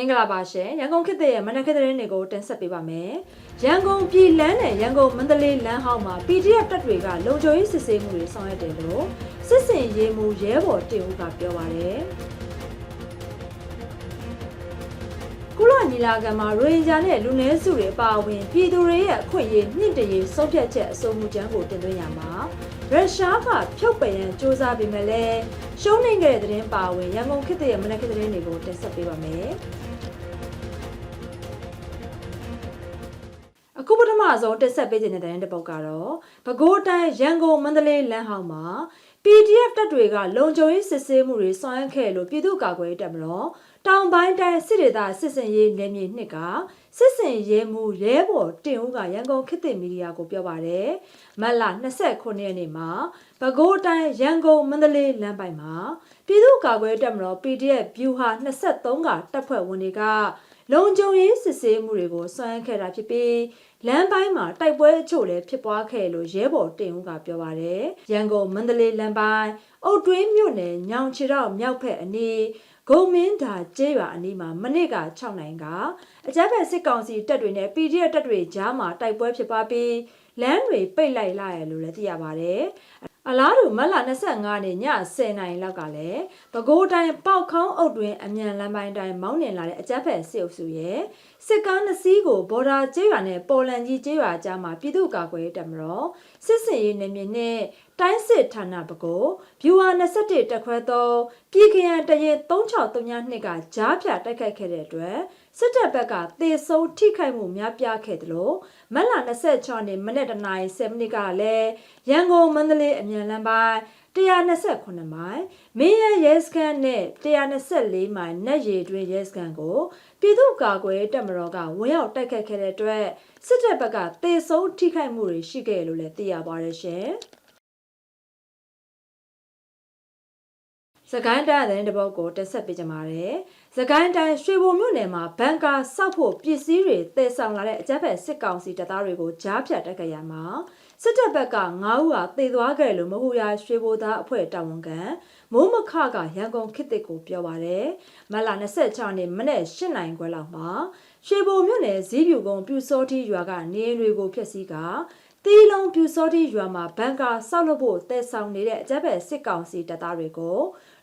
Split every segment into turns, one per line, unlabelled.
င်္ဂလာပါရှင်ရန်ကုန်ခေတ်တဲ့ရဲ့မနက်ခင်းသတင်းတွေကိုတင်ဆက်ပေးပါမယ်ရန်ကုန်ပြည်လန်းနဲ့ရန်ကုန်မန္တလေးလမ်းဟောင်းမှာ PDF တပ်တွေကလုံခြုံရေးစစ်ဆေးမှုတွေဆောင်ရွက်တယ်လို့စစ်စင်ရေးမှုရဲဘော်တင်ဦးကပြောပါတယ်ကုလညီလာခံမှာရိုဟင်ဂျာနဲ့လူနည်းစုတွေအပါအဝင်ပြည်သူတွေရဲ့အခွင့်အရေးမြင့်တင်ရေးဆုံးဖြတ်ချက်အဆိုမှုကျမ်းကိုတင်သွင်းရမှာရုရှားကဖြုတ်ပယ်ရန်စ조사ပေမဲ့လည်းရှုံးနေခဲ့တဲ့သတင်းပါဝင်ရန်ကုန်ခေတ်တဲ့ရဲ့မနက်ခင်းသတင်းတွေကိုတင်ဆက်ပေးပါမယ် အခုပထမဆုံးတက်ဆက်ပေးခြင်းတဲ့တဲ့ပုတ်ကတော့ပဲခူးတိုင်းရန်ကုန်မန္တလေးလမ်းဟောင်းမှာ PDF တပ်တွေကလုံခြုံရေးစစ်ဆေးမှုတွေဆောင်ရွက်ခဲ့လို့ပြည်သူ့ကာကွယ်ရေးတပ်မတော်တောင်ပိုင်းတိုင်းစစ်ဒေသစစ်စင်ရေးနယ်မြေနှစ်ကစစ်စင်ရေးမှုရဲဘော်တင်ဦးကရန်ကုန်ခေတ်သစ်မီဒီယာကိုပြောပါတယ်မတ်လ29ရက်နေ့မှာပဲခူးတိုင်းရန်ကုန်မန္တလေးလမ်းပိုင်းမှာပြည်သူ့ကာကွယ်ရေးတပ်မတော် PDF ဗျူဟာ23ကတပ်ဖွဲ့ဝင်တွေက လုံခြုံရေးစစ်ဆေးမှုတွေကိုစွမ်းခဲ့တာဖြစ်ပြီးလမ်းပိုင်းမှာတိုက်ပွဲအချို့လည်းဖြစ်ပွားခဲ့လို့ရဲဘော်တင်ဦးကပြောပါတယ်။ရန်ကုန်မန္တလေးလမ်းပိုင်းအုတ်တွင်းမြို့နယ်ညောင်ချီတော့မြောက်ဖက်အနီးဂုံမင်းဒါကျေးရွာအနီးမှာမနစ်က6နိုင်ကအကြမ်းဖက်စစ်ကောင်စီတပ်တွေနဲ့ PDF တပ်တွေကြားမှာတိုက်ပွဲဖြစ်ပွားပြီးလမ်းတွေပိတ်လိုက်လာရလို့လည်းသိရပါတယ်။ အလားတူမတ်လ25နေ့ည10:00နာရီလောက်ကလည်းပဲခူးတိုင်းပေါက်ခေါင်းအုပ်တွင်အမြန်လမ်းပိုင်းတိုင်းမောင်းနှင်လာတဲ့အကြမ်းဖက်စစ်အုပ်စုရဲ့စစ်ကားနှစ်စီးကိုဘော်ဒါကျေးရွာနဲ့ပေါ်လန်ကြီးကျေးရွာကြားမှာပြည်သူ့ကာကွယ်ရေးတပ်မတော်စစ်စင်ရေးနယ်မြေနဲ့တိုင်းစစ်ဌာနဘကိုဗျူဟာ21တက်ခွဲ3ပြည်ခရန်တရင်3632ကကြားဖြတ်တိုက်ခိုက်ခဲ့တဲ့အတွက် စစ်တပ်ဘက်ကသေဆုံးထိခိုက်မှုများပြားခဲ့တယ်လို့မတ်လ26ရက်နေ့မနေ့တနာရီ7မိနစ်ကလည်းရန်ကုန်မန္တလေးအမြန်လမ်းပိုင်း129မိုင်မင်းရရဲစခန်းနဲ့124မိုင်နက်ရည်တွင်ရဲစခန်းကိုပြည်သူ့ကာကွယ်တပ်မတော်ကဝင်ရောက်တိုက်ခတ်ခဲ့တဲ့အတွက်စစ်တပ်ဘက်ကသေဆုံးထိခိုက်မှုတွေရှိခဲ့လို့လည်းသိရပါတယ်ရှင်။စကိုင်းတိုင်းတဲ့တပုတ်ကိုတက်ဆက်ပေးကြပါမယ်။ စကိုင်းတိုင်းရွှေဘုံမြို့နယ်မှာဘန်ကာစောက်ဖို့ပစ္စည်းတွေတည်ဆောင်လာတဲ့အကြမ်းဖက်စစ်ကောင်စီတပ်သားတွေကိုကြားဖြတ်တက်ကြရမှာစစ်တပ်ဘက်က9ဦးဟာတည်သွားခဲ့လို့မဟုတ်ရရွှေဘိုသားအဖွဲ့တာဝန်ခံမိုးမခကရန်ကုန်ခေတ်တစ်ကိုပြောပါတယ်။မလ26နှစ်မနေ့8နိုင်ခွဲလောက်မှာရွှေဘိုမြို့နယ်ဇီးပြူကုန်းပြူစောတိရွာကနေအိမ်တွေကိုဖျက်ဆီးကတီလုံးပြူစောတိရွာမှာဘန်ကာဆောက်လုပ်ဖို့တည်ဆောင်နေတဲ့အကြမ်းဖက်စစ်ကောင်စီတပ်သားတွေကို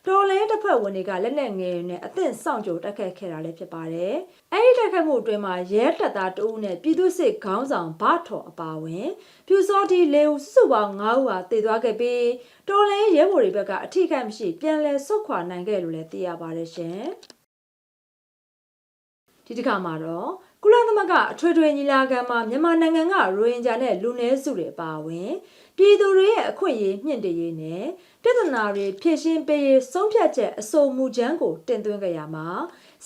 တော်လိုင်းတစ်ဖက်ဝင်တွေကလက်နက်ငယ်နဲ့အသင့်စောင့်ကြိုတက်ခတ်ခဲ့တာလည်းဖြစ်ပါတယ်။အဲဒီတက်ခတ်မှုအတွင်းမှာရဲတပ်သားတဦးနဲ့ပြည်သူ့စစ်ခေါင်းဆောင်ဗထော်အပါဝင်ပြူစောတိလေဦးစုစုပေါင်း9ဦးဟာတည်သွားခဲ့ပြီးတော်လိုင်းရဲဘော်တွေဘက်ကအထိခိုက်မရှိပြန်လည်ဆုတ်ခွာနိုင်ခဲ့လို့လည်းသိရပါတယ်ရှင်။ဒီတစ်ခါမှာတော့ကုလသမဂ္ဂအထွေထွေညီလာခံမှာမြန်မာနိုင်ငံကရိုဟင်ဂျာနဲ့လူနည်းစုတွေအပါအဝင် ပြည်သူတွေရဲ့အခွင့်အရေးမြင့်တင်ရေးနဲ့ပြဿနာတွေဖြေရှင်းပေးရေးဆုံးဖြတ်ချက်အဆိုမူချမ်းကိုတင်သွင်းကြရမှာ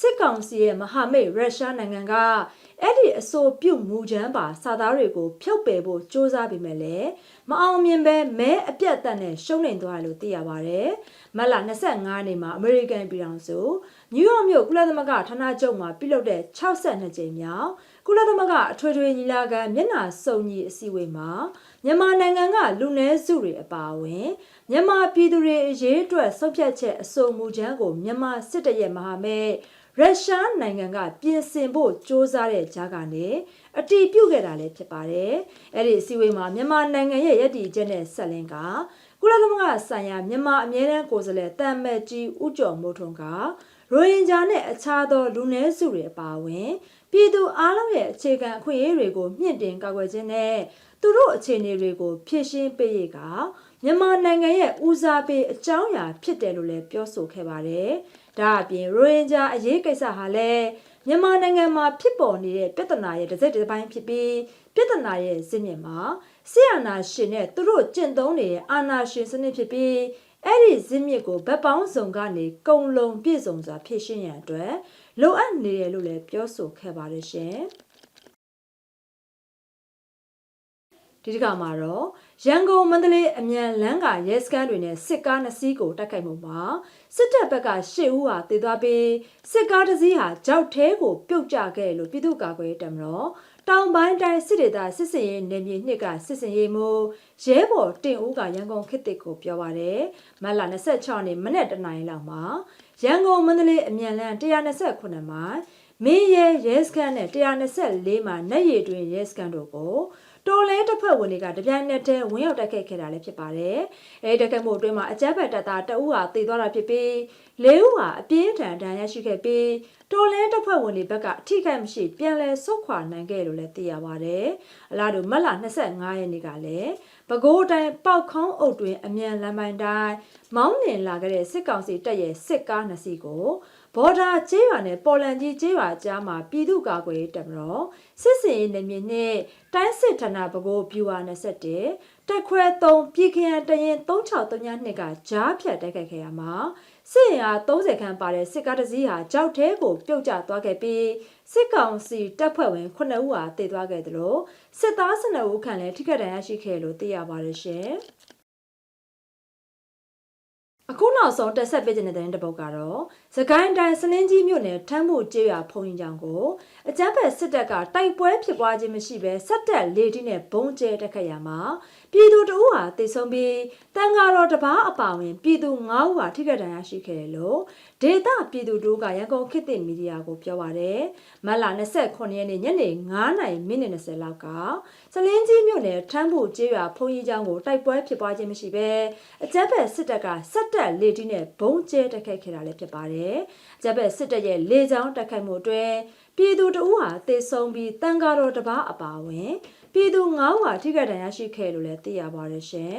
စစ်ကောင်စီရဲ့မဟာမိတ်ရုရှားနိုင်ငံကအဲ့ဒီအဆိုပြုမူချမ်းပါစာသားတွေကိုဖျောက်ပယ်ဖို့စ조사ပေမဲ့လည်းမအောင်မြင်ပဲမဲအပြတ်တက်နဲ့ရှုံးနေသွားတယ်လို့သိရပါတယ်။မတ်လ25နေ့မှာအမေရိကန်ပြည်ထောင်စုနယူးယောက်မြို့ကုလသမဂ္ဂဌာနချုပ်မှာပြုလုပ်တဲ့62ကြိမ်မြောက်ကုလသမဂ္ဂအထွေထွေညီလာခံမျက်နှာစုံညီအစည်းအဝေးမှာ မြန်မာနိုင်ငံကလူနည်းစုတွေအပါအဝင်မြန်မာပြည်သူတွေအရေးအတွက်ဆုံးဖြတ်ချက်အဆိုမူချမ်းကိုမြန်မာစစ်တပ်ရဲ့မဟာမိတ်ရုရှားနိုင်ငံကပြင်ဆင်ဖို့စ조사တဲ့ကြားကနေအတီးပြုတ်ခဲ့တာလည်းဖြစ်ပါတယ်။အဲ့ဒီအစည်းအဝေးမှာမြန်မာနိုင်ငံရဲ့ရည်တည်ချက်နဲ့ဆက်လင်းကကုလသမဂ္ဂဆိုင်ရာမြန်မာအမြဲတမ်းကိုယ်စားလှယ်တမ်မက်ကြီးဦးကျော်မိုးထွန်းကရိုဟင်ဂျာနဲ့အခြားသောလူနည်းစုတွေအပါအဝင် ပြည်သူအားလုံးရဲ့အခြေခံအခွင့်အရေးတွေကိုမြင့်တင်ကာကွယ်ခြင်းနဲ့သူတို့အခြေအနေတွေကိုဖြည့်ရှင်းပေးရကမြန်မာနိုင်ငံရဲ့ဦးစားပေးအကြောင်းအရာဖြစ်တယ်လို့လည်းပြောဆိုခဲ့ပါတယ်။ဒါအပြင်ရိုဟင်ဂျာအရေးကိစ္စဟာလည်းမြန်မာနိုင်ငံမှာဖြစ်ပေါ်နေတဲ့ပြဿနာရဲ့တစ်စိတ်တစ်ပိုင်းဖြစ်ပြီးပြဿနာရဲ့ဇစ်မြစ်မှာဆီယနာရှင်နဲ့သူတို့ကျင့်သုံးနေတဲ့အာဏာရှင်စနစ်ဖြစ်ပြီးအဲ့ဒီဇစ်မြစ်ကိုဗတ်ပေါင်းစုံကနေကုံလုံပြည့်စုံစွာဖြည့်ရှင်းရန်အတွက် လိုအပ်နေတယ်လို့လည်းပြောဆိုခဲ့ပါတယ်ရှင်။ဒီတစ်ခါမှာတော့ရန်ကုန်မန္တလေးအမြန်လမ်းကရဲစခန်းတွေနဲ့စစ်ကားနှစ်စီးကိုတိုက်ခိုက်မှုမှာစစ်တပ်ဘက်က၈ဦးဟာတည်သွားပြီးစစ်ကားတစ်စီးဟာကြောက်သေးကိုပြုတ်ကျခဲ့လို့ပြည်သူ့ကာကွယ်ရေးတပ်မတော် တောင်ပိုင်းတိုင်းစစ်ဒေသစစ်စင်ရေးနယ်မြေနှစ်ကစစ်စင်ရေးမှုရဲဘော်တင်ဦးကရန်ကုန်ခေတ်တစ်ကိုပြောပါတယ်မတ်လ26ရက်နေ့မနေ့တနင်္လာနေ့လောက်မှာရန်ကုန်မန္တလေးအမြန်လမ်း129မိုင်မင်းရဲရဲစခန်းနဲ့124မှာနက်ရည်တွင်ရဲစခန်းတို့ကို တော်လဲတစ်ဖက်ဝင်တွေကတပြိုင်နက်တည်းဝင်ရောက်တိုက်ခိုက်ခဲ့တာလည်းဖြစ်ပါတယ်။အဲဒီတိုက်ခိုက်မှုအတွင်းမှာအကြမ်းဖက်တပ်သားတအုပ်ဟာတည်သွားတာဖြစ်ပြီးလေးဦးဟာအပြင်းထန်ဒဏ်ရာရှိခဲ့ပြီးတော်လဲတစ်ဖက်ဝင်တွေဘက်ကအထိခိုက်မရှိပြန်လည်ဆုတ်ခွာနိုင်ခဲ့လို့လည်းသိရပါတယ်။အလားတူမတ်လ25ရက်နေ့ကလည်းပဲခူးတိုင်းပောက်ခေါင်းအုပ်တွင်အမြန်လမ်းပိုင်းတိုင်းမောင်းနှင်လာခဲ့တဲ့စစ်ကောင်စီတပ်ရဲ့စစ်ကားနှစ်စီးကို ဘော်ဒါကျေးရွာနဲ့ပေါ်လန်ကြီးကျေးရွာကြားမှာပြည်သူ့ကာကွယ်ရေးတပ်မတော်စစ်စင်ရေးနယ်မြေနဲ့တိုင်းစစ်ဌာနဘကိုးပြူဟာ21တက်ခွဲ3ပြည်ခရန်တရင်3632ကကြားဖြတ်တိုက်ခိုက်ခဲ့ရမှာစစ်ရင်အား30ခန်းပါတဲ့စစ်ကားတစ်စီးဟာကြောက်သေးကိုပြုတ်ကျသွားခဲ့ပြီးစစ်ကောင်စီတပ်ဖွဲ့ဝင်9ဦးဟာတည်သွားခဲ့တယ်လို့စစ်သား12ဦးခန့်လည်းထိခိုက်ဒဏ်ရာရှိခဲ့လို့သိရပါတယ်ရှင်။ အခုနောက်ဆုံးတက်ဆက်ပေးခြင်းတဲ့တဲ့တစ်ပုတ်ကတော့သကိုင်းတိုင်းစလင်းကြီးမြို့နယ်ထမ်းမှုကျေးရွာဖုံရင်ကြောင်ကိုအကြမ်းဖက်စစ်တပ်ကတိုက်ပွဲဖြစ်ပွားခြင်းမရှိဘဲစက်တက်လေတီနဲ့ဘုံကျဲတက်ခတ်ရမှာပြည်သူတအုပ်ဟာတိတ်ဆုံးပြီးတန်ဃာတော်တစ်ပါးအပါဝင်ပြည်သူ9ဦးဟာထိခိုက်ဒဏ်ရာရှိခဲ့တယ်လို့ ဒေတာပြည်သူတို့ကရန်ကုန်ခေတ်သစ်မီဒီယာကိုပြောပါရယ်မတ်လ29ရက်နေ့ညနေ9:30မိနစ်20လောက်ကစလင်းကြီးမြို့နယ်ထမ်းဖို့ကျေးရွာဖုံကြီးကျောင်းကိုတိုက်ပွဲဖြစ်ပွားခြင်းမရှိဘဲအကြမ်းဖက်စစ်တပ်ကစက်တက်လေတီနဲ့ဘုံကျဲတက်ခိုက်ခဲ့တာလည်းဖြစ်ပါတယ်အကြမ်းဖက်စစ်တပ်ရဲ့လေကြောင်းတက်ခိုက်မှုအတွင်းပြည်သူတအုပ်ဟာတေဆုံးပြီးတန်ဃာတော်တစ်ပါးအပါဝင် ပြည်သူ9ဦးဟာထိခိုက်ဒဏ်ရာရှိခဲ့လို့လည်းသိရပါတယ်ရှင်